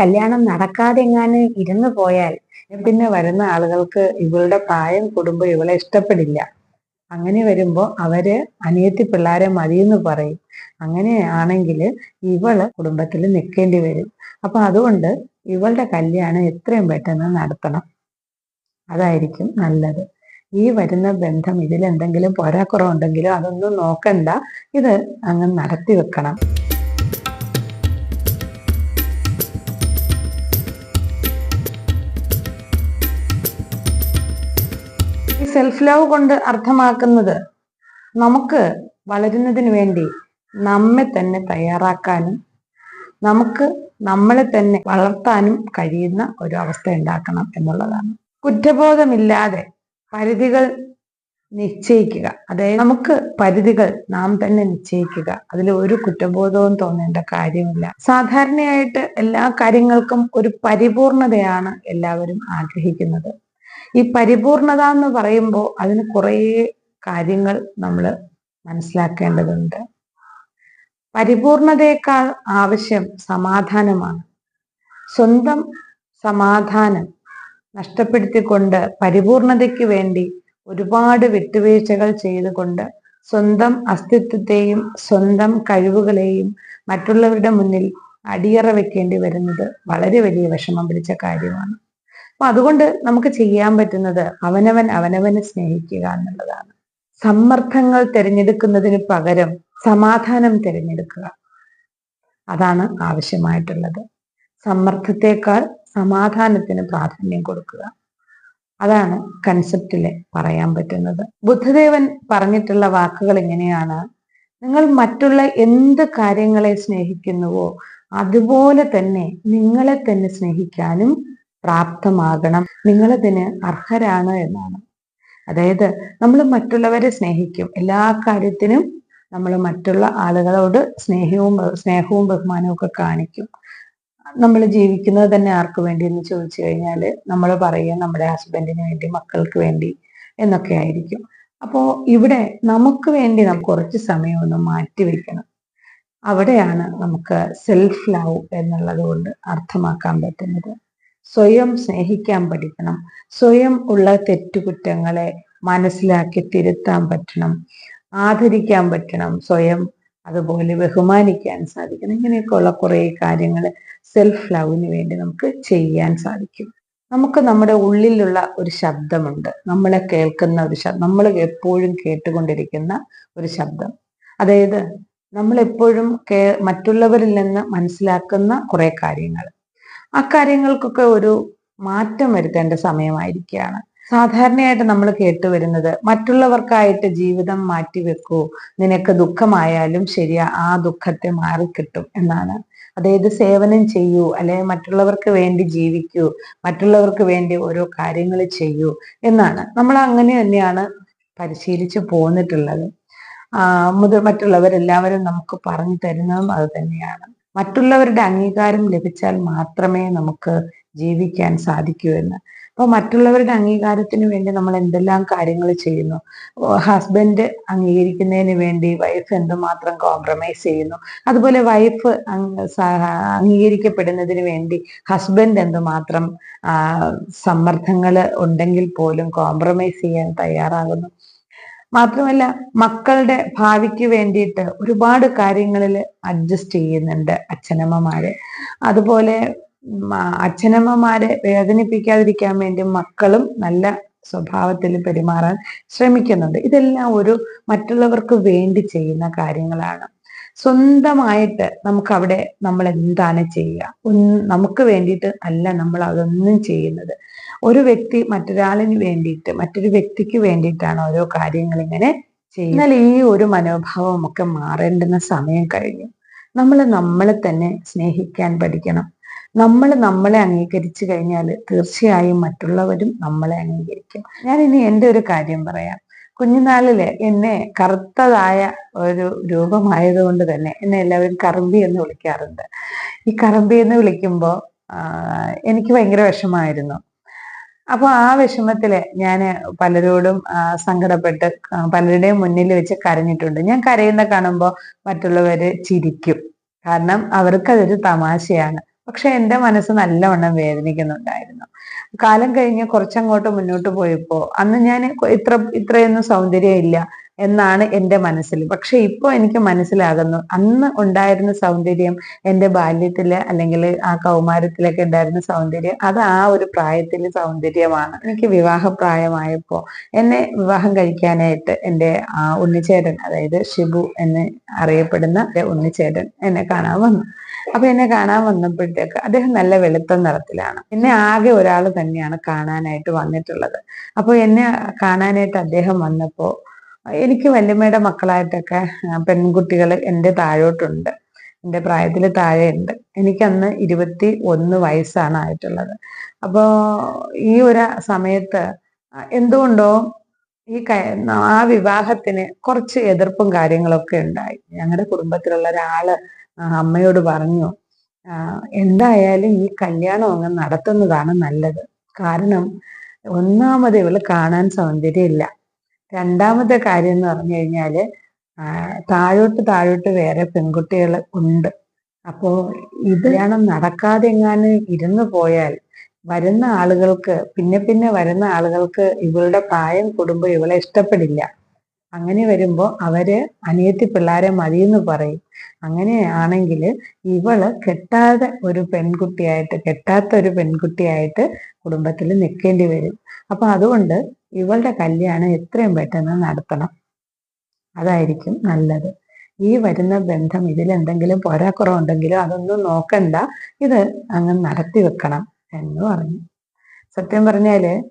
കല്യാണം നടക്കാതെ എങ്ങാനും ഇരുന്നു പോയാൽ പിന്നെ വരുന്ന ആളുകൾക്ക് ഇവളുടെ പ്രായം കൂടുമ്പോൾ ഇവളെ ഇഷ്ടപ്പെടില്ല. അങ്ങനെ വരുമ്പോൾ അവർ അനിയത്തി പിള്ളാരെ മതിയെന്ന് പറയും. അങ്ങനെയാണെങ്കിൽ ഇവൾ കുടുംബത്തിൽ നിൽക്കേണ്ടി വരും. അപ്പൊ അതുകൊണ്ട് ഇവളുടെ കല്യാണം എത്രയും പെട്ടെന്ന് നടത്തണം. അതായിരിക്കും നല്ലത്. ഈ വരുന്ന ബന്ധം ഇതിൽ എന്തെങ്കിലും പോരാക്കുറവുണ്ടെങ്കിലോ അതൊന്നും നോക്കണ്ട. ഇത് അങ്ങ് നടത്തി വെക്കണം. സെൽഫ് ലവ് കൊണ്ട് അർത്ഥമാക്കുന്നത് നമുക്ക് വളരുന്നതിന് വേണ്ടി നമ്മെ തന്നെ തയ്യാറാക്കാനും നമുക്ക് നമ്മളെ തന്നെ വളർത്താനും കഴിയുന്ന ഒരു അവസ്ഥ ഉണ്ടാക്കണം എന്നുള്ളതാണ്. കുറ്റബോധമില്ലാതെ പരിധികൾ നിശ്ചയിക്കുക. അതായത് നമുക്ക് പരിധികൾ നാം തന്നെ നിശ്ചയിക്കുക. അതിൽ ഒരു കുറ്റബോധവും തോന്നേണ്ട കാര്യമില്ല. സാധാരണയായിട്ട് എല്ലാ കാര്യങ്ങൾക്കും ഒരു പരിപൂർണതയാണ് എല്ലാവരും ആഗ്രഹിക്കുന്നത്. ഈ പരിപൂർണത എന്ന് പറയുമ്പോൾ അതിന് കുറേ കാര്യങ്ങൾ നമ്മൾ മനസ്സിലാക്കേണ്ടതുണ്ട്. പരിപൂർണതയേക്കാൾ ആവശ്യം സമാധാനമാണ്. സ്വന്തം സമാധാനം നഷ്ടപ്പെടുത്തിക്കൊണ്ട് പരിപൂർണതയ്ക്ക് വേണ്ടി ഒരുപാട് വിട്ടുവീഴ്ചകൾ ചെയ്തുകൊണ്ട് സ്വന്തം അസ്തിത്വത്തെയും സ്വന്തം കഴിവുകളെയും മറ്റുള്ളവരുടെ മുന്നിൽ അടിയറ വെക്കേണ്ടി വരുന്നത് വളരെ വലിയ വിഷമം പിടിച്ച കാര്യമാണ്. അപ്പൊ അതുകൊണ്ട് നമുക്ക് ചെയ്യാൻ പറ്റുന്നത് അവനവൻ അവനവനെ സ്നേഹിക്കുക എന്നുള്ളതാണ്. സമ്മർദ്ദങ്ങൾ തിരഞ്ഞെടുക്കുന്നതിന് പകരം സമാധാനം തിരഞ്ഞെടുക്കുക. അതാണ് ആവശ്യമായിട്ടുള്ളത്. സമ്മർദ്ദത്തെക്കാൾ സമാധാനത്തിന് പ്രാധാന്യം കൊടുക്കുക. അതാണ് കൺസെപ്റ്റിൽ പറയാൻ പറ്റുന്നത്. ബുദ്ധദേവൻ പറഞ്ഞിട്ടുള്ള വാക്കുകൾ എങ്ങനെയാണ് നിങ്ങൾ മറ്റുള്ള എന്ത് കാര്യങ്ങളെ സ്നേഹിക്കുന്നുവോ അതുപോലെ തന്നെ നിങ്ങളെ തന്നെ സ്നേഹിക്കാനും പ്രാപ്തമാകണം. നിങ്ങളതിന് അർഹരാണ് എന്നാണ്. അതായത് നമ്മൾ മറ്റുള്ളവരെ സ്നേഹിക്കും. എല്ലാ കാര്യത്തിനും നമ്മൾ മറ്റുള്ള ആളുകളോട് സ്നേഹവും സ്നേഹവും ബഹുമാനവും ഒക്കെ കാണിക്കും. നമ്മൾ ജീവിക്കുന്നത് തന്നെ ആർക്ക് വേണ്ടി എന്ന് ചോദിച്ചു കഴിഞ്ഞാൽ നമ്മൾ പറയുക നമ്മുടെ ഹസ്ബൻഡിന് വേണ്ടി മക്കൾക്ക് വേണ്ടി എന്നൊക്കെ ആയിരിക്കും. അപ്പോൾ ഇവിടെ നമുക്ക് വേണ്ടി നമുക്ക് കുറച്ച് സമയം ഒന്ന് മാറ്റി വെക്കണം. അവിടെയാണ് നമുക്ക് സെൽഫ് ലവ് എന്നുള്ളത് കൊണ്ട് അർത്ഥമാക്കാൻ പറ്റുന്നത്. സ്വയം സ്നേഹിക്കാൻ പഠിക്കണം. സ്വയം ഉള്ള തെറ്റുകുറ്റങ്ങളെ മനസ്സിലാക്കി തിരുത്താൻ പറ്റണം. ആദരിക്കാൻ പറ്റണം. സ്വയം അതുപോലെ ബഹുമാനിക്കാൻ സാധിക്കണം. ഇങ്ങനെയൊക്കെയുള്ള കുറേ കാര്യങ്ങൾ സെൽഫ് ലവിന് വേണ്ടി നമുക്ക് ചെയ്യാൻ സാധിക്കും. നമുക്ക് നമ്മുടെ ഉള്ളിലുള്ള ഒരു ശബ്ദമുണ്ട്. നമ്മളെ കേൾക്കുന്ന ഒരു ശബ്ദം നമ്മൾ എപ്പോഴും കേട്ടുകൊണ്ടിരിക്കുന്ന ഒരു ശബ്ദം. അതായത് നമ്മളെപ്പോഴും കേ മറ്റുള്ളവരിൽ നിന്ന് മനസ്സിലാക്കുന്ന കുറെ കാര്യങ്ങൾ. ആ കാര്യങ്ങൾക്കൊക്കെ ഒരു മാറ്റം വരുത്തേണ്ട സമയമായിരിക്കുകയാണ്. സാധാരണയായിട്ട് നമ്മൾ കേട്ടുവരുന്നത് മറ്റുള്ളവർക്കായിട്ട് ജീവിതം മാറ്റിവെക്കൂ നിനക്ക് ദുഃഖമായാലും ശരിയാ ആ ദുഃഖത്തെ മാറിക്കിട്ടും എന്നാണ്. അതായത് സേവനം ചെയ്യൂ അല്ലെങ്കിൽ മറ്റുള്ളവർക്ക് വേണ്ടി ജീവിക്കൂ മറ്റുള്ളവർക്ക് വേണ്ടി ഓരോ കാര്യങ്ങൾ ചെയ്യൂ എന്നാണ്. നമ്മൾ അങ്ങനെ തന്നെയാണ് പരിശീലിച്ച് പോന്നിട്ടുള്ളത്. ആ മുതൽ മറ്റുള്ളവരെല്ലാവരും നമുക്ക് പറഞ്ഞു തരുന്നതും അത് തന്നെയാണ്. മറ്റുള്ളവരുടെ അംഗീകാരം ലഭിച്ചാൽ മാത്രമേ നമുക്ക് ജീവിക്കാൻ സാധിക്കൂ എന്ന്. അപ്പൊ മറ്റുള്ളവരുടെ അംഗീകാരത്തിന് വേണ്ടി നമ്മൾ എന്തെല്ലാം കാര്യങ്ങൾ ചെയ്യുന്നു? ഹസ്ബൻഡ് അംഗീകരിക്കുന്നതിന് വേണ്ടി വൈഫ് എന്തുമാത്രം കോംപ്രമൈസ് ചെയ്യുന്നു? അതുപോലെ വൈഫ് അംഗീകരിക്കപ്പെടുന്നതിന് വേണ്ടി ഹസ്ബൻഡ് എന്തുമാത്രം സമ്മർദ്ദങ്ങൾ ഉണ്ടെങ്കിൽ പോലും കോംപ്രമൈസ് ചെയ്യാൻ തയ്യാറാകുന്നു? മാത്രമല്ല മക്കളുടെ ഭാവിക്ക് വേണ്ടിയിട്ട് ഒരുപാട് കാര്യങ്ങളിൽ അഡ്ജസ്റ്റ് ചെയ്യുന്നുണ്ട് അച്ഛനമ്മമാര്. അതുപോലെ അച്ഛനമ്മമാരെ വേദനിപ്പിക്കാതിരിക്കാൻ വേണ്ടി മക്കളും നല്ല സ്വഭാവത്തിൽ പെരുമാറാൻ ശ്രമിക്കുന്നുണ്ട്. ഇതെല്ലാം ഒരു മറ്റുള്ളവർക്ക് വേണ്ടി ചെയ്യുന്ന കാര്യങ്ങളാണ്. സ്വന്തമായിട്ട് നമുക്ക് അവിടെ നമ്മൾ എന്താണ് ചെയ്യുക നമുക്ക് വേണ്ടിയിട്ട് അല്ല നമ്മൾ അതൊന്നും ചെയ്യുന്നത്. ഒരു വ്യക്തി മറ്റൊരാളിന് വേണ്ടിയിട്ട് മറ്റൊരു വ്യക്തിക്ക് വേണ്ടിയിട്ടാണ് ഓരോ കാര്യങ്ങൾ ഇങ്ങനെ ചെയ്യുന്നത് ഈ ഒരു മനോഭാവം ഒക്കെ മാറേണ്ടുന്ന സമയം കഴിഞ്ഞു. നമ്മൾ നമ്മളെ തന്നെ സ്നേഹിക്കാൻ പഠിക്കണം. നമ്മൾ നമ്മളെ അംഗീകരിച്ചു കഴിഞ്ഞാൽ തീർച്ചയായും മറ്റുള്ളവരും നമ്മളെ അംഗീകരിക്കും. ഞാൻ ഇനി എന്റെ ഒരു കാര്യം പറയാം. കുഞ്ഞുനാളിൽ എന്നെ കറുത്തതായ ഒരു രൂപമായതുകൊണ്ട് തന്നെ എന്നെ എല്ലാവരും കറമ്പി എന്ന് വിളിക്കാറുണ്ട്. ഈ കറമ്പി എന്ന് വിളിക്കുമ്പോൾ എനിക്ക് ഭയങ്കര വിഷമായിരുന്നു അപ്പൊ ആ വിഷമത്തിൽ ഞാൻ പലരോടും സങ്കടപ്പെട്ട് പലരുടെയും മുന്നിൽ വെച്ച് കരഞ്ഞിട്ടുണ്ട്. ഞാൻ കരയുന്ന കാണുമ്പോൾ മറ്റുള്ളവര് ചിരിക്കും. കാരണം അവർക്കതൊരു തമാശയാണ്. പക്ഷെ എന്റെ മനസ്സ് നല്ലവണ്ണം വേദനിക്കുന്നുണ്ടായിരുന്നു. കാലം കഴിഞ്ഞ് കുറച്ചങ്ങോട്ട് മുന്നോട്ട് പോയപ്പോ അന്ന് ഞാൻ ഇത്ര ഇത്രയൊന്നും സൗന്ദര്യം ഇല്ല. എന്നാണ് എന്റെ മനസ്സിൽ. പക്ഷെ ഇപ്പോൾ എനിക്ക് മനസ്സിലാകുന്നു. അന്ന് ഉണ്ടായിരുന്ന സൗന്ദര്യം എന്റെ ബാല്യത്തിൽ അല്ലെങ്കിൽ ആ കൗമാരത്തിലൊക്കെ ഉണ്ടായിരുന്ന സൗന്ദര്യം അത് ആ ഒരു പ്രായത്തിലെ സൗന്ദര്യമാണ്. എനിക്ക് വിവാഹപ്രായമായപ്പോ എന്നെ വിവാഹം കഴിക്കാനായിട്ട് എന്റെ ആ ഉണ്ണിച്ചേട്ടൻ അതായത് ഷിബു എന്ന് അറിയപ്പെടുന്ന ഉണ്ണിച്ചേട്ടൻ എന്നെ കാണാൻ വന്നു. അപ്പൊ എന്നെ കാണാൻ വന്നപ്പോഴത്തേക്ക് അദ്ദേഹം നല്ല വെളുത്ത നിറത്തിലാണ്. എന്നെ ആകെ ഒരാൾ തന്നെയാണ് കാണാനായിട്ട് വന്നിട്ടുള്ളത്. അപ്പോൾ എന്നെ കാണാനായിട്ട് അദ്ദേഹം വന്നപ്പോ എനിക്ക് വല്യമ്മയുടെ മക്കളായിട്ടൊക്കെ പെൺകുട്ടികൾ എന്റെ താഴോട്ടുണ്ട്. എന്റെ പ്രായത്തിൽ താഴെയുണ്ട്. എനിക്കന്ന് ഇരുപത്തി ഒന്ന് വയസ്സാണ് ആയിട്ടുള്ളത്. അപ്പോൾ ഈ ഒരു സമയത്ത് എന്തുകൊണ്ടോ ഈ ആ വിവാഹത്തിന് കുറച്ച് എതിർപ്പും കാര്യങ്ങളൊക്കെ ഉണ്ടായി. ഞങ്ങളുടെ കുടുംബത്തിലുള്ള ഒരാൾ അമ്മയോട് പറഞ്ഞു എന്തായാലും ഈ കല്യാണം അങ്ങ് നടത്തുന്നതാണ് നല്ലത്. കാരണം ഒന്നാമത് ഇവൾ കാണാൻ സൗന്ദര്യമില്ല. രണ്ടാമത്തെ കാര്യം എന്ന് പറഞ്ഞു കഴിഞ്ഞാൽ താഴോട്ട് താഴോട്ട് വേറെ പെൺകുട്ടികൾ ഉണ്ട്. അപ്പോ ഇത് കല്യാണം നടക്കാതെ എങ്ങാനും ഇരുന്നു പോയാൽ വരുന്ന ആളുകൾക്ക് പിന്നെ പിന്നെ വരുന്ന ആളുകൾക്ക് ഇവളുടെ പ്രായം കൂടുമ്പോൾ ഇവളെ ഇഷ്ടപ്പെടില്ല. അങ്ങനെ വരുമ്പോ അവർ അനിയത്തി പിള്ളാരെ മതിയെന്ന് പറയും. അങ്ങനെയാണെങ്കിൽ ഇവൾ കെട്ടാതെ ഒരു പെൺകുട്ടിയായിട്ട് കെട്ടാത്ത ഒരു പെൺകുട്ടിയായിട്ട് കുടുംബത്തിൽ നിൽക്കേണ്ടി വരും. അപ്പൊ അതുകൊണ്ട് ഇവളുടെ കല്യാണം എത്രയും പെട്ടെന്ന് നടത്തണം. അതായിരിക്കും നല്ലത്. ഈ വരുന്ന ബന്ധം ഇതിൽ എന്തെങ്കിലും പോരാക്കുറവുണ്ടെങ്കിലോ അതൊന്നും നോക്കണ്ട. ഇത് അങ്ങ് നടത്തി വെക്കണം എന്ന് പറഞ്ഞു. സത്യം പറഞ്ഞാൽ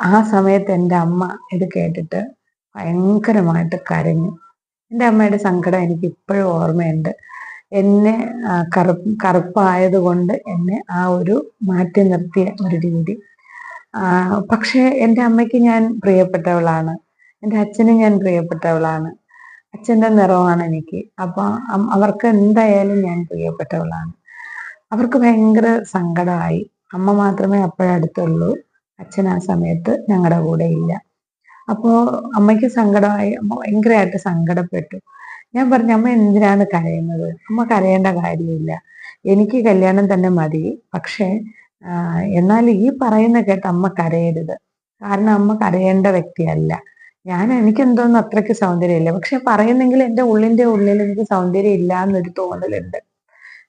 ആ- സമയത്ത് എന്റെ അമ്മ ഇത് കേട്ടിട്ട് ഭയങ്കരമായിട്ട് കരഞ്ഞു. എന്റെ അമ്മയുടെ സങ്കടം എനിക്ക് ഇപ്പോഴും ഓർമ്മയുണ്ട്. എന്നെ കറു കറുപ്പ് കറുപ്പായത് കൊണ്ട് എന്നെ ആ ഒരു മാറ്റി നിർത്തിയ ഒരു രീതി. പക്ഷേ എന്റെ അമ്മയ്ക്ക് ഞാൻ പ്രിയപ്പെട്ടവളാണ്. എന്റെ അച്ഛനും ഞാൻ പ്രിയപ്പെട്ടവളാണ്. അച്ഛന്റെ നിറമാണ് എനിക്ക്. അപ്പോൾ അവർക്ക് എന്തായാലും ഞാൻ പ്രിയപ്പെട്ടവളാണ്. അവർക്ക് ഭയങ്കര സങ്കടമായി. അമ്മ മാത്രമേ അപ്പോഴടുത്തുള്ളൂ അച്ഛൻ ആ സമയത്ത് ഞങ്ങളുടെ കൂടെ ഇല്ല. അപ്പോ അമ്മയ്ക്ക് സങ്കടമായി. അമ്മ ഭയങ്കരമായിട്ട് സങ്കടപ്പെട്ടു. ഞാൻ പറഞ്ഞു അമ്മ എന്തിനാണ് കരയുന്നത്? അമ്മ കരയേണ്ട കാര്യമില്ല. എനിക്ക് കല്യാണം തന്നെ മതി. പക്ഷേ എന്നാൽ ഈ പറയുന്ന കേട്ട് അമ്മ കരയരുത്. കാരണം അമ്മ കരയേണ്ട വ്യക്തിയല്ല. ഞാൻ എനിക്ക് എന്തോന്നും അത്രയ്ക്ക് സൗന്ദര്യമില്ല. പക്ഷെ പറയുന്നെങ്കിൽ എന്റെ ഉള്ളിന്റെ ഉള്ളിൽ എനിക്ക് സൗന്ദര്യം ഇല്ല എന്നൊരു തോന്നലുണ്ട്.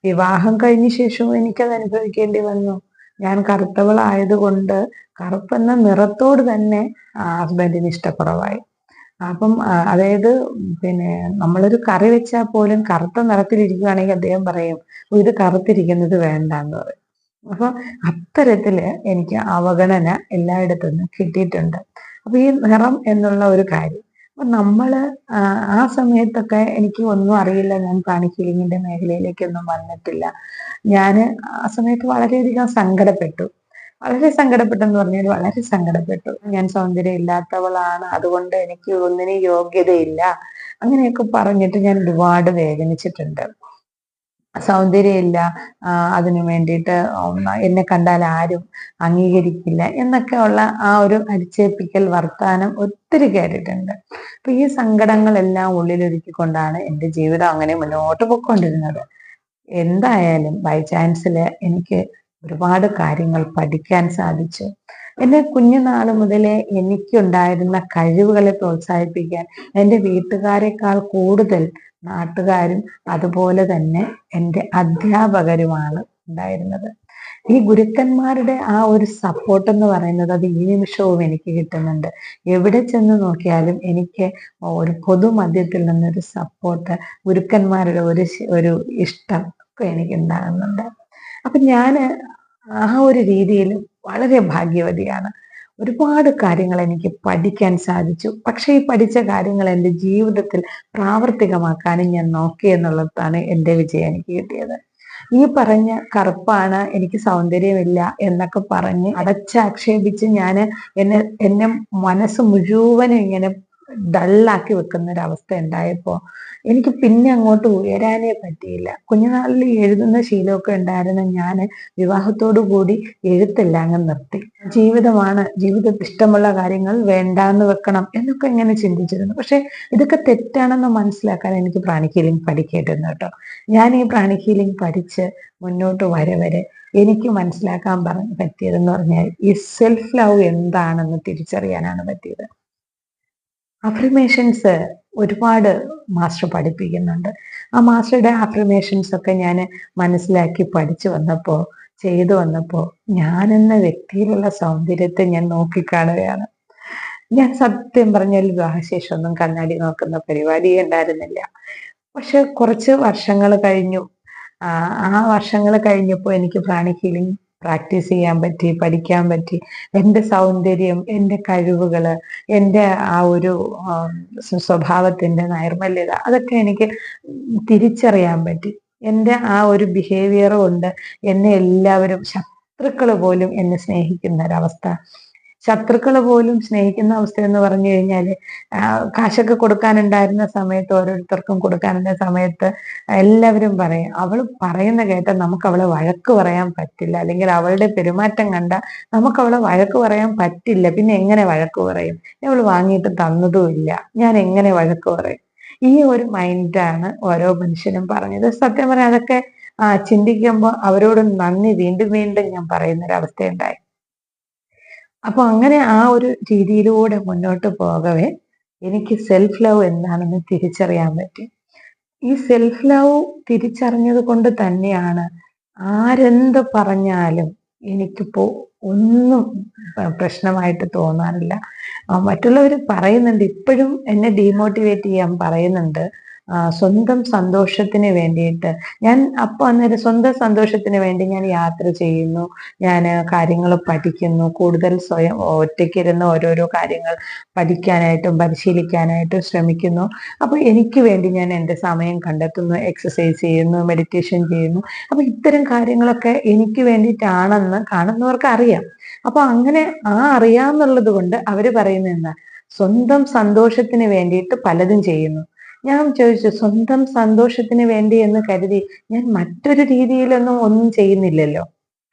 വിവാഹം കഴിഞ്ഞ ശേഷവും എനിക്കത് അനുഭവിക്കേണ്ടി വന്നു. ഞാൻ കറുത്തവളായതുകൊണ്ട് കറുപ്പെന്ന നിറത്തോട് തന്നെ ഹസ്ബൻഡിന് ഇഷ്ടക്കുറവായി. അപ്പം അതായത് പിന്നെ നമ്മളൊരു കറി വെച്ചാൽ പോലും കറുത്ത നിറത്തിലിരിക്കുകയാണെങ്കിൽ അദ്ദേഹം പറയും "ഓ, ഇത് കറുത്തിരിക്കുന്നത് വേണ്ട എന്ന് പറയും അപ്പൊ അത്തരത്തിൽ എനിക്ക് അവഗണന എല്ലായിടത്തു നിന്നും കിട്ടിയിട്ടുണ്ട്. അപ്പൊ ഈ നിറം എന്നുള്ള ഒരു കാര്യം. അപ്പൊ നമ്മൾ ആ, സമയത്തൊക്കെ എനിക്ക് ഒന്നും അറിയില്ല. ഞാൻ പ്രാണി മേഖലയിലേക്കൊന്നും വന്നിട്ടില്ല. ഞാൻ ആ സമയത്ത് വളരെയധികം സങ്കടപ്പെട്ടു. വളരെ സങ്കടപ്പെട്ടെന്ന് പറഞ്ഞാൽ വളരെ സങ്കടപ്പെട്ടു. ഞാൻ സൗന്ദര്യം ഇല്ലാത്തവളാണ് അതുകൊണ്ട് എനിക്ക് ഒന്നിനും യോഗ്യതയില്ല. അങ്ങനെയൊക്കെ പറഞ്ഞിട്ട് ഞാൻ ഒരുപാട് വേദനിച്ചിട്ടുണ്ട്. സൗന്ദര്യമില്ല അതിനു വേണ്ടിയിട്ട് എന്നെ കണ്ടാൽ ആരും അംഗീകരിക്കില്ല എന്നൊക്കെ ഉള്ള ആ ഒരു അടിച്ചേൽപ്പിക്കൽ വർത്താനം ഒത്തിരി കേട്ടിട്ടുണ്ട്. അപ്പൊ ഈ സങ്കടങ്ങളെല്ലാം ഉള്ളിലൊരുക്കിക്കൊണ്ടാണ് എന്റെ ജീവിതം അങ്ങനെ മുന്നോട്ട് പോയിക്കൊണ്ടിരുന്നത്. എന്തായാലും ബൈ ചാൻസിൽ എനിക്ക് ഒരുപാട് കാര്യങ്ങൾ പഠിക്കാൻ സാധിച്ചു. എന്നെ കുഞ്ഞുനാൾ മുതലേ എനിക്കുണ്ടായിരുന്ന കഴിവുകളെ പ്രോത്സാഹിപ്പിക്കാൻ എന്റെ വീട്ടുകാരെക്കാൾ കൂടുതൽ നാട്ടുകാരും അതുപോലെ തന്നെ എന്റെ അധ്യാപകരുമാണ് ഉണ്ടായിരുന്നത്. ഈ ഗുരുക്കന്മാരുടെ ആ ഒരു സപ്പോർട്ട് എന്ന് പറയുന്നത് അത് ഈ നിമിഷവും എനിക്ക് കിട്ടുന്നുണ്ട്. എവിടെ ചെന്ന് നോക്കിയാലും എനിക്ക് ഒരു പൊതുമധ്യത്തിൽ നിന്നൊരു സപ്പോർട്ട് ഗുരുക്കന്മാരുടെ ഒരു ഒരു ഇഷ്ടം ഒക്കെ എനിക്ക് ഉണ്ടാകുന്നുണ്ട്. അപ്പൊ ഞാൻ ആ ഒരു രീതിയിൽ വളരെ ഭാഗ്യവതിയാണ്. ഒരുപാട് കാര്യങ്ങൾ എനിക്ക് പഠിക്കാൻ സാധിച്ചു. പക്ഷേ ഈ പഠിച്ച കാര്യങ്ങൾ എന്റെ ജീവിതത്തിൽ പ്രാവർത്തികമാക്കാനും ഞാൻ നോക്കി എന്നുള്ളതാണ് എന്റെ വിജയം എനിക്ക് കിട്ടിയത്. ഈ പറഞ്ഞ കറുപ്പാണ് എനിക്ക് സൗന്ദര്യമില്ല എന്നൊക്കെ പറഞ്ഞ് അടച്ചാക്ഷേപിച്ച് ഞാൻ എന്നെ എന്നെ മനസ്സ് മുഴുവനും ഇങ്ങനെ ഡള്ളാക്കി വെക്കുന്ന ഒരു അവസ്ഥ എനിക്ക് പിന്നെ അങ്ങോട്ട് ഉയരാനേ പറ്റിയില്ല. കുഞ്ഞുനാളിൽ എഴുതുന്ന ശീലമൊക്കെ ഉണ്ടായിരുന്ന ഞാൻ വിവാഹത്തോടു കൂടി എഴുത്തെല്ലാം അങ്ങ് നിർത്തി. ജീവിതമാണ് ജീവിതത്തിൽ ഇഷ്ടമുള്ള കാര്യങ്ങൾ വേണ്ടാന്ന് വെക്കണം എന്നൊക്കെ ഇങ്ങനെ ചിന്തിച്ചിരുന്നു. പക്ഷെ ഇതൊക്കെ തെറ്റാണെന്ന് മനസ്സിലാക്കാൻ എനിക്ക് പ്രാണിക് ഹീലിംഗ് പഠിക്കേണ്ടിരുന്നു കേട്ടോ. ഞാൻ ഈ പ്രാണിക് ഹീലിംഗ് പഠിച്ച് മുന്നോട്ട് വരെ വരെ എനിക്ക് മനസ്സിലാക്കാൻ പറഞ്ഞ പറ്റിയതെന്ന് പറഞ്ഞാൽ ഈ സെൽഫ് ലവ് എന്താണെന്ന് തിരിച്ചറിയാനാണ് പറ്റിയത്. അഫർമേഷൻസ് ഒരുപാട് മാസ്റ്റർ പഠിപ്പിക്കുന്നുണ്ട്. ആ മാസ്റ്ററുടെ അഫർമേഷൻസ് ഒക്കെ ഞാൻ മനസ്സിലാക്കി പഠിച്ചു വന്നപ്പോൾ ചെയ്തു വന്നപ്പോൾ ഞാൻ എന്ന വ്യക്തിയിലുള്ള സൗന്ദര്യത്തെ ഞാൻ നോക്കിക്കാണുകയാണ്. ഞാൻ സത്യം പറഞ്ഞാൽ വിവാഹശേഷം ഒന്നും കണ്ണാടി നോക്കുന്ന പരിപാടി ഉണ്ടായിരുന്നില്ല. പക്ഷെ കുറച്ച് വർഷങ്ങൾ കഴിഞ്ഞു. ആ ആ വർഷങ്ങൾ കഴിഞ്ഞപ്പോൾ എനിക്ക് പ്രാണി ഹീലിംഗ് പ്രാക്ടീസ് ചെയ്യാൻ പറ്റി പഠിക്കാൻ പറ്റി. എന്റെ സൗന്ദര്യം എന്റെ കഴിവുകൾ എന്റെ ആ ഒരു സ്വഭാവത്തിന്റെ നൈർമല്യത അതൊക്കെ എനിക്ക് തിരിച്ചറിയാൻ പറ്റി. എന്റെ ആ ഒരു ബിഹേവിയർ കൊണ്ട് എന്നെ എല്ലാവരും ശത്രുക്കൾ പോലും എന്നെ സ്നേഹിക്കുന്ന ഒരവസ്ഥ. ശത്രുക്കൾ പോലും സ്നേഹിക്കുന്ന അവസ്ഥ എന്ന് പറഞ്ഞു കഴിഞ്ഞാൽ കാശൊക്കെ കൊടുക്കാനുണ്ടായിരുന്ന സമയത്ത് ഓരോരുത്തർക്കും കൊടുക്കാനുള്ള സമയത്ത് എല്ലാവരും പറയും. അവൾ പറയുന്ന കേട്ടാൽ നമുക്ക് അവളെ വഴക്ക് പറയാൻ പറ്റില്ല. അല്ലെങ്കിൽ അവളുടെ പെരുമാറ്റം കണ്ട നമുക്ക് അവളെ വഴക്ക് പറയാൻ പറ്റില്ല. പിന്നെ എങ്ങനെ വഴക്ക് പറയും? അവൾ വാങ്ങിയിട്ട് തന്നതുമില്ല ഞാൻ എങ്ങനെ വഴക്ക് പറയും? ഈ ഒരു മൈൻഡാണ് ഓരോ മനുഷ്യനും പറഞ്ഞത്. സത്യം പറയാൻ അതൊക്കെ ചിന്തിക്കുമ്പോൾ അവരോട് നന്ദി. വീണ്ടും വീണ്ടും ഞാൻ പറയുന്ന ഒരു അവസ്ഥയുണ്ടായി അപ്പൊ അങ്ങനെ ആ ഒരു രീതിയിലൂടെ മുന്നോട്ട് പോകവേ എനിക്ക് സെൽഫ് ലവ് എന്താണെന്ന് തിരിച്ചറിയാൻ പറ്റി. ഈ സെൽഫ് ലവ് തിരിച്ചറിഞ്ഞത് കൊണ്ട് തന്നെയാണ് ആരെന്ത് പറഞ്ഞാലും എനിക്കിപ്പോ ഒന്നും പ്രശ്നമായിട്ട് തോന്നാറില്ല. മറ്റുള്ളവർ പറയുന്നുണ്ട് ഇപ്പോഴും എന്നെ ഡീമോട്ടിവേറ്റ് ചെയ്യാൻ പറയുന്നുണ്ട്. സ്വന്തം സന്തോഷത്തിന് വേണ്ടിയിട്ട്. ഞാൻ അപ്പൊ അന്നേരം സ്വന്തം സന്തോഷത്തിന് വേണ്ടി ഞാൻ യാത്ര ചെയ്യുന്നു. ഞാൻ കാര്യങ്ങൾ പഠിക്കുന്നു. കൂടുതൽ സ്വയം ഒറ്റയ്ക്കിരുന്ന് ഓരോരോ കാര്യങ്ങൾ പഠിക്കാനായിട്ടും പരിശീലിക്കാനായിട്ടും ശ്രമിക്കുന്നു. അപ്പൊ എനിക്ക് വേണ്ടി ഞാൻ എന്റെ സമയം കണ്ടെത്തുന്നു എക്സസൈസ് ചെയ്യുന്നു മെഡിറ്റേഷൻ ചെയ്യുന്നു. അപ്പൊ ഇത്തരം കാര്യങ്ങളൊക്കെ എനിക്ക് വേണ്ടിയിട്ടാണെന്ന് കാണുന്നവർക്ക് അറിയാം. അപ്പൊ അങ്ങനെ ആ അറിയാന്നുള്ളത് കൊണ്ട് അവർ പറയുന്നത് എന്താ? സ്വന്തം സന്തോഷത്തിന് വേണ്ടിയിട്ട് പലതും ചെയ്യുന്നു. ഞാൻ ചോദിച്ചു സ്വന്തം സന്തോഷത്തിന് വേണ്ടി എന്ന് കരുതി ഞാൻ മറ്റൊരു രീതിയിലൊന്നും ഒന്നും ചെയ്യുന്നില്ലല്ലോ?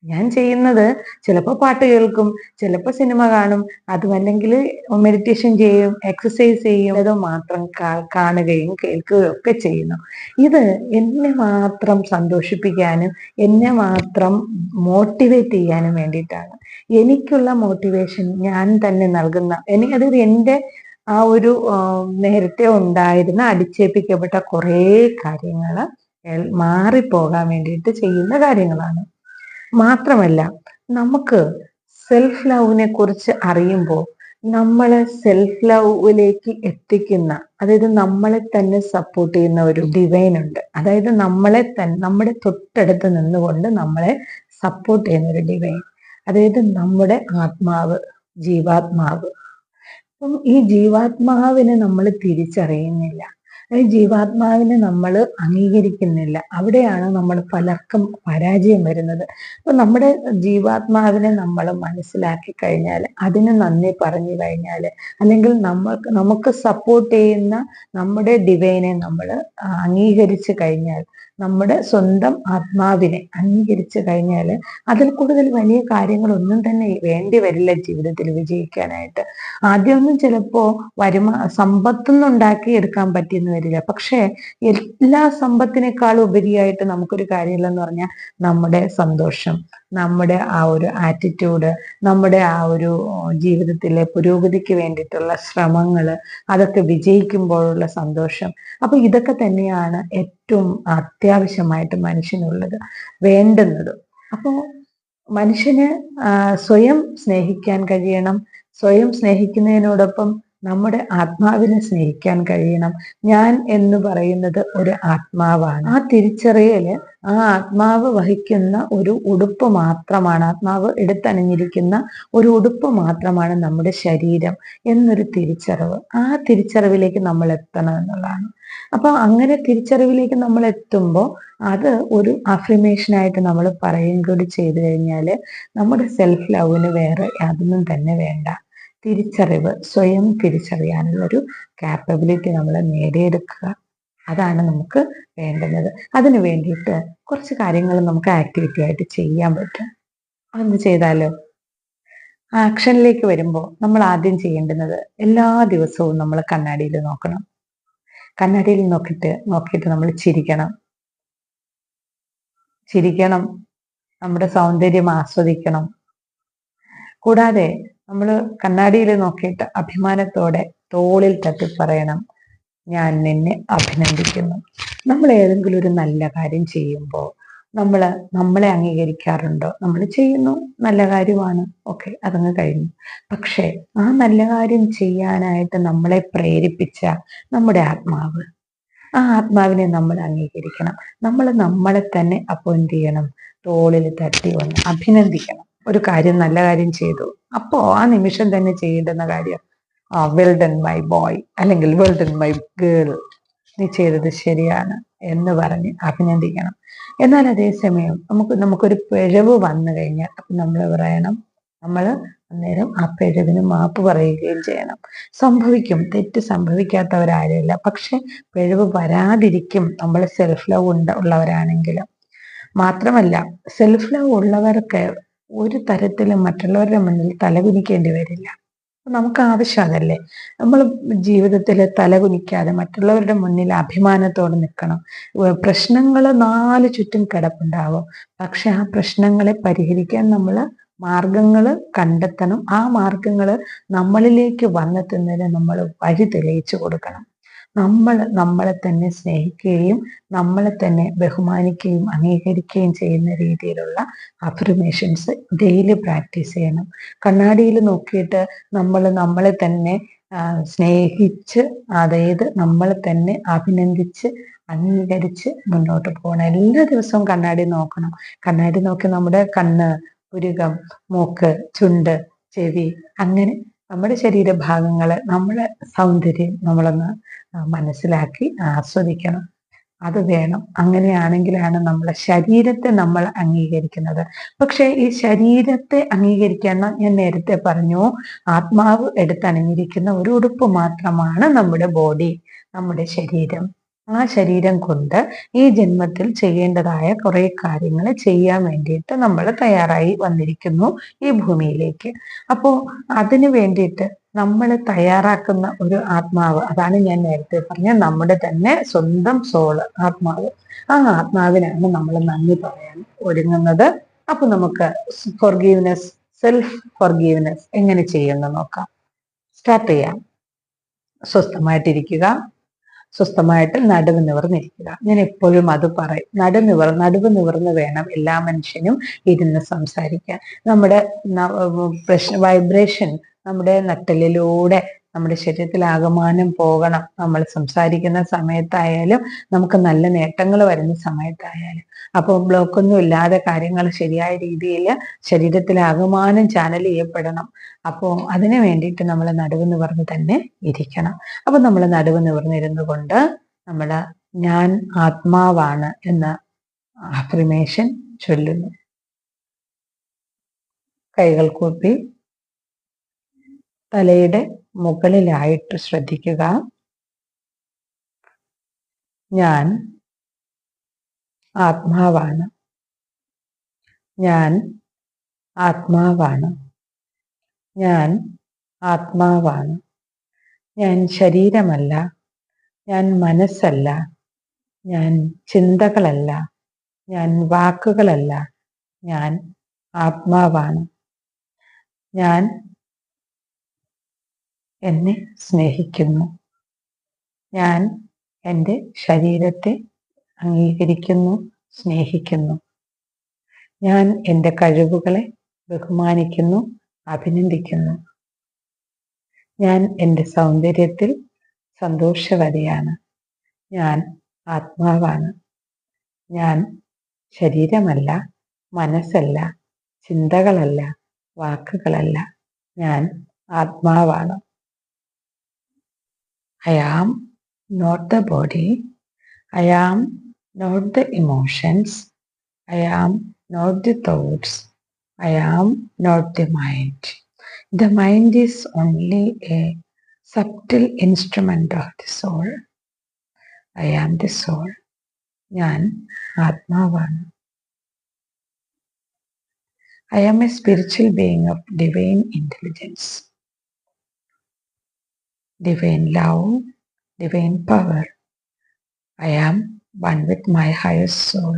ഞാൻ ചെയ്യുന്നത് ചിലപ്പോൾ പാട്ട് കേൾക്കും ചിലപ്പോൾ സിനിമ കാണും അതുമല്ലെങ്കിൽ മെഡിറ്റേഷൻ ചെയ്യും എക്സസൈസ് ചെയ്യും അതോ മാത്രം കാണുകയും കേൾക്കുകയും ഒക്കെ ചെയ്യുന്നു. ഇത് എന്നെ മാത്രം സന്തോഷിപ്പിക്കാനും എന്നെ മാത്രം മോട്ടിവേറ്റ് ചെയ്യാനും വേണ്ടിയിട്ടാണ്. എനിക്കുള്ള മോട്ടിവേഷൻ ഞാൻ തന്നെ നൽകുന്ന എനിക്ക് അതൊരു എന്റെ ആ ഒരു നേരത്തെ ഉണ്ടായിരുന്ന അടിച്ചേൽപ്പിക്കപ്പെട്ട കുറേ കാര്യങ്ങൾ മാറിപ്പോകാൻ വേണ്ടിയിട്ട് ചെയ്യുന്ന കാര്യങ്ങളാണ്. മാത്രമല്ല നമുക്ക് സെൽഫ് ലവിനെ കുറിച്ച് അറിയുമ്പോൾ നമ്മളെ സെൽഫ് ലവിലേക്ക് എത്തിക്കുന്ന അതായത് നമ്മളെ തന്നെ സപ്പോർട്ട് ചെയ്യുന്ന ഒരു ഡിവൈൻ ഉണ്ട്. അതായത് നമ്മളെ തന്നെ നമ്മുടെ തൊട്ടടുത്ത് നിന്നുകൊണ്ട് നമ്മളെ സപ്പോർട്ട് ചെയ്യുന്ന ഒരു ഡിവൈൻ അതായത് നമ്മുടെ ആത്മാവ് ജീവാത്മാവ്. അപ്പം ഈ ജീവാത്മാവിനെ നമ്മൾ തിരിച്ചറിയുന്നില്ല. ജീവാത്മാവിനെ നമ്മൾ അംഗീകരിക്കുന്നില്ല. അവിടെയാണ് നമ്മൾ പലർക്കും പരാജയം വരുന്നത്. അപ്പൊ നമ്മുടെ ജീവാത്മാവിനെ നമ്മൾ മനസ്സിലാക്കി കഴിഞ്ഞാൽ അതിന് നന്ദി പറഞ്ഞു കഴിഞ്ഞാൽ അല്ലെങ്കിൽ നമ്മൾക്ക് നമുക്ക് സപ്പോർട്ട് ചെയ്യുന്ന നമ്മുടെ ഡിവൈനെ നമ്മൾ അംഗീകരിച്ചു കഴിഞ്ഞാൽ നമ്മുടെ സ്വന്തം ആത്മാവിനെ അംഗീകരിച്ചു കഴിഞ്ഞാൽ അതിൽ കൂടുതൽ വലിയ കാര്യങ്ങളൊന്നും തന്നെ വേണ്ടി വരില്ല ജീവിതത്തിൽ വിജയിക്കാനായിട്ട്. ആദ്യമൊന്നും ചിലപ്പോ വരുമാ സമ്പത്തൊന്നും ഉണ്ടാക്കി എടുക്കാൻ പറ്റിയെന്ന് വരില്ല. പക്ഷേ എല്ലാ സമ്പത്തിനേക്കാളും ഉപരിയായിട്ട് നമുക്കൊരു കാര്യമില്ലെന്ന് പറഞ്ഞാൽ നമ്മുടെ സന്തോഷം നമ്മുടെ ആ ഒരു ആറ്റിറ്റ്യൂഡ് നമ്മുടെ ആ ഒരു ജീവിതത്തിലെ പുരോഗതിക്ക് വേണ്ടിയിട്ടുള്ള ശ്രമങ്ങൾ അതൊക്കെ വിജയിക്കുമ്പോഴുള്ള സന്തോഷം. അപ്പൊ ഇതൊക്കെ തന്നെയാണ് ഏറ്റവും അത്യാവശ്യമായിട്ട് മനുഷ്യനുള്ളത് വേണ്ടുന്നത്. അപ്പോൾ മനുഷ്യന് സ്വയം സ്നേഹിക്കാൻ കഴിയണം. സ്വയം സ്നേഹിക്കുന്നതിനോടൊപ്പം നമ്മുടെ ആത്മാവിനെ സ്നേഹിക്കാൻ കഴിയണം. ഞാൻ എന്ന് പറയുന്നത് ഒരു ആത്മാവാണ്. ആ തിരിച്ചറിയൽ ആ ആത്മാവ് വഹിക്കുന്ന ഒരു ഉടുപ്പ് മാത്രമാണ് ആത്മാവ് എടുത്തണിഞ്ഞിരിക്കുന്ന ഒരു ഉടുപ്പ് മാത്രമാണ് നമ്മുടെ ശരീരം എന്നൊരു തിരിച്ചറിവ്. ആ തിരിച്ചറിവിലേക്ക് നമ്മൾ എത്തണം എന്നുള്ളതാണ്. അപ്പൊ അങ്ങനെ തിരിച്ചറിവിലേക്ക് നമ്മൾ എത്തുമ്പോൾ അത് ഒരു അഫർമേഷൻ ആയിട്ട് നമ്മൾ പറയുകയും കൂടി ചെയ്തു കഴിഞ്ഞാൽ നമ്മുടെ സെൽഫ് ലവിന് വേറെ അതൊന്നും തന്നെ വേണ്ട. തിരിച്ചറിവ് സ്വയം തിരിച്ചറിയാനുള്ള ഒരു കാപ്പബിലിറ്റി നമ്മൾ നേടിയെടുക്കുക. അതാണ് നമുക്ക് വേണ്ടുന്നത്. അതിനു വേണ്ടിയിട്ട് കുറച്ച് കാര്യങ്ങൾ നമുക്ക് ആക്ടിവിറ്റി ആയിട്ട് ചെയ്യാൻ പറ്റും. അതൊന്ന് ചെയ്താലോ? ആക്ഷനിലേക്ക് വരുമ്പോൾ നമ്മൾ ആദ്യം ചെയ്യേണ്ടുന്നത് എല്ലാ ദിവസവും നമ്മൾ കണ്ണാടിയിൽ നോക്കണം. കണ്ണാടിയിൽ നോക്കിയിട്ട് നോക്കിയിട്ട് നമ്മൾ ചിരിക്കണം. ചിരിക്കണം. നമ്മുടെ സൗന്ദര്യം ആസ്വദിക്കണം. കൂടാതെ നമ്മൾ കണ്ണാടിയിൽ നോക്കിയിട്ട് അഭിമാനത്തോടെ തോളിൽ തട്ടി പറയണം ഞാൻ നിന്നെ അഭിനന്ദിക്കുന്നു. നമ്മൾ ഏതെങ്കിലും ഒരു നല്ല കാര്യം ചെയ്യുമ്പോൾ നമ്മൾ നമ്മളെ അംഗീകരിക്കാറുണ്ടോ? നമ്മൾ ചെയ്യുന്നു നല്ല കാര്യമാണ്. ഓക്കെ അതങ്ങ് കഴിഞ്ഞു. പക്ഷേ ആ നല്ല കാര്യം ചെയ്യാനായിട്ട് നമ്മളെ പ്രേരിപ്പിച്ച നമ്മുടെ ആത്മാവ് ആ ആത്മാവിനെ നമ്മൾ അംഗീകരിക്കണം. നമ്മൾ നമ്മളെ തന്നെ അപ്പോയിന്റ് ചെയ്യണം തോളിൽ തട്ടി വന്ന് അഭിനന്ദിക്കണം. ഒരു കാര്യം നല്ല കാര്യം ചെയ്തു. അപ്പോ ആ നിമിഷം തന്നെ ചെയ്യേണ്ടുന്ന കാര്യം ആ വെൽ ഡൺ മൈ ബോയ് അല്ലെങ്കിൽ വെൽ ഡൺ മൈ ഗേൾ നീ ചെയ്തത് ശരിയാണ് എന്ന് പറഞ്ഞ് അഭിനന്ദിക്കണം. എന്നാൽ അതേസമയം നമുക്ക് നമുക്കൊരു പിഴവ് വന്നു കഴിഞ്ഞാൽ അപ്പൊ നമ്മൾ പറയണം? നമ്മൾ അന്നേരം ആ പിഴവിന് മാപ്പ് പറയുകയും ചെയ്യണം. സംഭവിക്കും. തെറ്റ് സംഭവിക്കാത്തവരാരുമില്ല. പക്ഷെ പിഴവ് വരാതിരിക്കും. നമ്മൾ സെൽഫ് ലവ് ഉണ്ട് ഉള്ളവരാണെങ്കിലും. മാത്രമല്ല സെൽഫ് ലവ് ഉള്ളവർക്ക് ഒരു തരത്തിലും മറ്റുള്ളവരുടെ മുന്നിൽ തലകുനിക്കേണ്ടി വരില്ല. നമുക്ക് ആവശ്യമാണല്ലേ നമ്മൾ ജീവിതത്തിൽ തലകുനിക്കാതെ മറ്റുള്ളവരുടെ മുന്നിൽ അഭിമാനത്തോടെ നിൽക്കണം. പ്രശ്നങ്ങൾ നാല് ചുറ്റും കിടപ്പുണ്ടാവും. പക്ഷെ ആ പ്രശ്നങ്ങളെ പരിഹരിക്കാൻ നമ്മൾ മാർഗങ്ങൾ കണ്ടെത്തണം. ആ മാർഗങ്ങൾ നമ്മളിലേക്ക് വന്നെത്തുന്നതിന് നമ്മൾ വഴി തെളിയിച്ചു കൊടുക്കണം. നമ്മൾ നമ്മളെ തന്നെ സ്നേഹിക്കുകയും നമ്മളെ തന്നെ ബഹുമാനിക്കുകയും അംഗീകരിക്കുകയും ചെയ്യുന്ന രീതിയിലുള്ള അഫർമേഷൻസ് ഡെയിലി പ്രാക്ടീസ് ചെയ്യണം. കണ്ണാടിയിൽ നോക്കിയിട്ട് നമ്മൾ നമ്മളെ തന്നെ സ്നേഹിച്ച് അതായത് നമ്മളെ തന്നെ അഭിനന്ദിച്ച് അംഗീകരിച്ച് മുന്നോട്ട് പോകണം. എല്ലാ ദിവസവും കണ്ണാടി നോക്കണം. കണ്ണാടി നോക്കി നമ്മുടെ കണ്ണ് പുരുകം മൂക്ക് ചുണ്ട് ചെവി അങ്ങനെ നമ്മുടെ ശരീരഭാഗങ്ങളെ നമ്മളെ സൗന്ദര്യം നമ്മളൊന്ന് മനസ്സിലാക്കി ആസ്വദിക്കണം. അത് വേണം. അങ്ങനെയാണെങ്കിലാണ് നമ്മളെ ശരീരത്തെ നമ്മൾ അംഗീകരിക്കുന്നത്. പക്ഷേ ഈ ശരീരത്തെ അംഗീകരിക്കാൻ ഞാൻ നേരത്തെ പറഞ്ഞു ആത്മാവ് എടുത്തണിഞ്ഞിരിക്കുന്ന ഒരു ഉടുപ്പ് മാത്രമാണ് നമ്മുടെ ബോഡി നമ്മുടെ ശരീരം. ആ ശരീരം കൊണ്ട് ഈ ജന്മത്തിൽ ചെയ്യേണ്ടതായ കുറെ കാര്യങ്ങൾ ചെയ്യാൻ വേണ്ടിയിട്ട് നമ്മൾ തയ്യാറായി വന്നിരിക്കുന്നു ഈ ഭൂമിയിലേക്ക്. അപ്പോൾ അതിനു വേണ്ടിയിട്ട് നമ്മൾ തയ്യാറാക്കുന്ന ഒരു ആത്മാവ് അതാണ് ഞാൻ നേരത്തെ പറഞ്ഞ നമ്മുടെ തന്നെ സ്വന്തം സോൾ ആത്മാവ്. ആ ആത്മാവിനാണ് നമ്മൾ നന്ദി പറയാൻ ഒരുങ്ങുന്നത്. അപ്പൊ നമുക്ക് ഫോർഗീവ്നെസ് സെൽഫ് ഫോർഗീവ്നെസ് എങ്ങനെ ചെയ്യുമെന്ന് നോക്കാം. സ്റ്റാർട്ട് ചെയ്യാം. സ്വസ്ഥമായിട്ടിരിക്കുക. സ്വസ്ഥമായിട്ട് നടുവ് നിവർന്നിരിക്കുക ഞാൻ എപ്പോഴും അത് പറയും. നടു നിവർ നടുവ് നിവർന്ന് വേണം എല്ലാ മനുഷ്യനും ഇരുന്ന് സംസാരിക്കാൻ. നമ്മുടെ പ്രശ്ന വൈബ്രേഷൻ നമ്മുടെ നട്ടലിലൂടെ നമ്മുടെ ശരീരത്തിൽ ആകമാനം പോകണം. നമ്മൾ സംസാരിക്കുന്ന സമയത്തായാലും നമുക്ക് നല്ല നേട്ടങ്ങൾ വരുന്ന സമയത്തായാലും. അപ്പോൾ ബ്ലോക്കൊന്നും ഇല്ലാതെ കാര്യങ്ങൾ ശരിയായ രീതിയിൽ ശരീരത്തിൽ ആകമാനം ചാനൽ ചെയ്യപ്പെടണം. അപ്പോൾ അതിനു വേണ്ടിയിട്ട് നമ്മൾ നടുവ് നിവർന്ന് തന്നെ ഇരിക്കണം. അപ്പൊ നമ്മൾ നടുവ് നിവർന്നിരുന്നു കൊണ്ട് നമ്മൾ ഞാൻ ആത്മാവാണ് എന്ന അഫ്രിമേഷൻ ചൊല്ലുന്നു. കൈകൾ കൂപ്പി തലയുടെ മുകളിലായിട്ട് ശ്രദ്ധിക്കുക. ഞാൻ ആത്മാവാണ്. ഞാൻ ആത്മാവാണ്. ഞാൻ ആത്മാവാണ്. ഞാൻ ശരീരമല്ല. ഞാൻ മനസ്സല്ല. ഞാൻ ചിന്തകളല്ല. ഞാൻ വാക്കുകളല്ല. ഞാൻ ആത്മാവാണ്. ഞാൻ എന്നെ സ്നേഹിക്കുന്നു. ഞാൻ എന്റെ ശരീരത്തെ അംഗീകരിക്കുന്നു സ്നേഹിക്കുന്നു. ഞാൻ എന്റെ കഴിവുകളെ ബഹുമാനിക്കുന്നു അഭിനന്ദിക്കുന്നു. ഞാൻ എന്റെ സൗന്ദര്യത്തിൽ സന്തോഷവതിയാണ്. ഞാൻ ആത്മാവാണ്. ഞാൻ ശരീരമല്ല മനസ്സല്ല ചിന്തകളല്ല വാക്കുകളല്ല. ഞാൻ ആത്മാവാണ്. I am not the body. I am not the emotions. I am not the thoughts. I am not the mind. The mind is only a subtle instrument of the soul. I am the soul. ഞാൻ ആത്മാവാണ് I am a spiritual being of divine intelligence, divine love, divine power. I am one with my highest soul.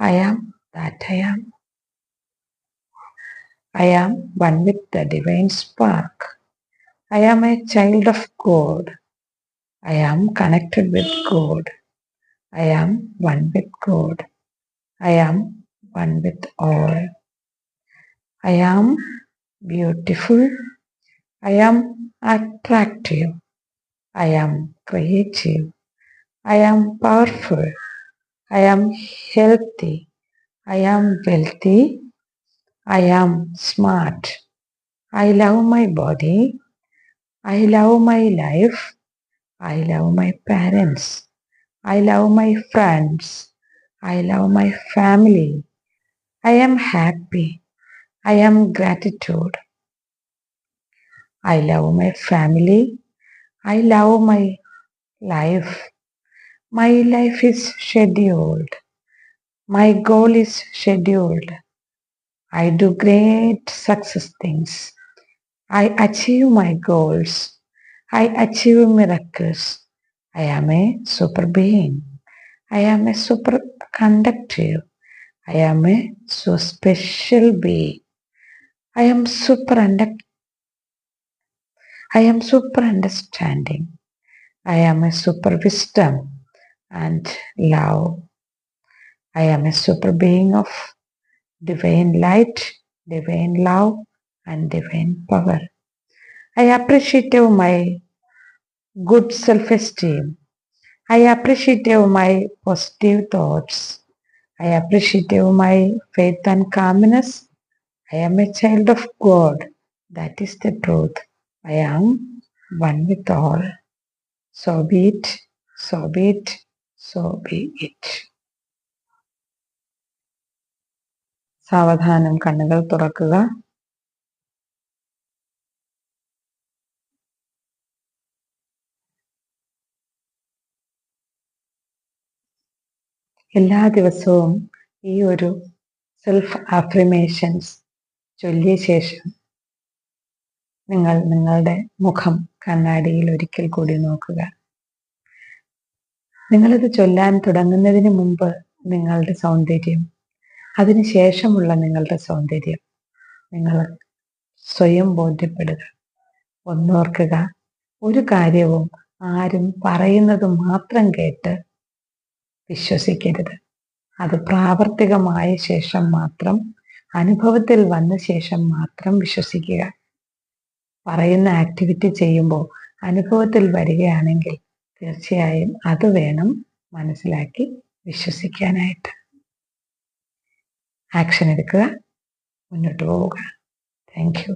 I am that I am. I am one with the divine spark. I am a child of God. I am connected with God. I am one with God. I am one with all. I am beautiful. I am attractive. I am creative. I am powerful. I am healthy. I am wealthy. I am smart. I love my body. I love my life. I love my parents. I love my friends. I love my family. I am happy. I am gratitude. I love my family. I love my life. My life is scheduled. My goal is scheduled. I do great success things. I achieve my goals. I achieve miracles. I am a super being. I am a super conductive. I am a so special being. I am super I am super understanding. I am a super wisdom and love. I am a super being of divine light, divine love, and divine power. I appreciate my good self esteem. I appreciate my positive thoughts. I appreciate my faith and calmness. I am a child of God. That is the truth. I am one with all. So be it, so be it, so be it. സാവധാനം കണ്ണുകൾ തുറക്കുക എല്ലാ ദിവസവും ഈ ഒരു self അഫ്രിമേഷൻസ് ചൊല്ലിയ ശേഷം നിങ്ങൾ നിങ്ങളുടെ മുഖം കണ്ണാടിയിൽ ഒരിക്കൽ കൂടി നോക്കുക. നിങ്ങളിത് ചൊല്ലാൻ തുടങ്ങുന്നതിന് മുമ്പ് നിങ്ങളുടെ സൗന്ദര്യം അതിനുശേഷമുള്ള നിങ്ങളുടെ സൗന്ദര്യം നിങ്ങൾ സ്വയം ബോധ്യപ്പെടുക. ഒന്നോർക്കുക ഒരു കാര്യവും ആരും പറയുന്നത് മാത്രം കേട്ട് വിശ്വസിക്കരുത്. അത് പ്രാവർത്തികമായ ശേഷം മാത്രം അനുഭവത്തിൽ വന്ന ശേഷം മാത്രം വിശ്വസിക്കുക. പറയുന്ന ആക്ടിവിറ്റി ചെയ്യുമ്പോൾ അനുഭവത്തിൽ വരികയാണെങ്കിൽ തീർച്ചയായും അത് വേണം മനസ്സിലാക്കി വിശ്വസിക്കാനായിട്ട്. ആക്ഷൻ എടുക്കുക മുന്നോട്ട് പോവുക. Thank you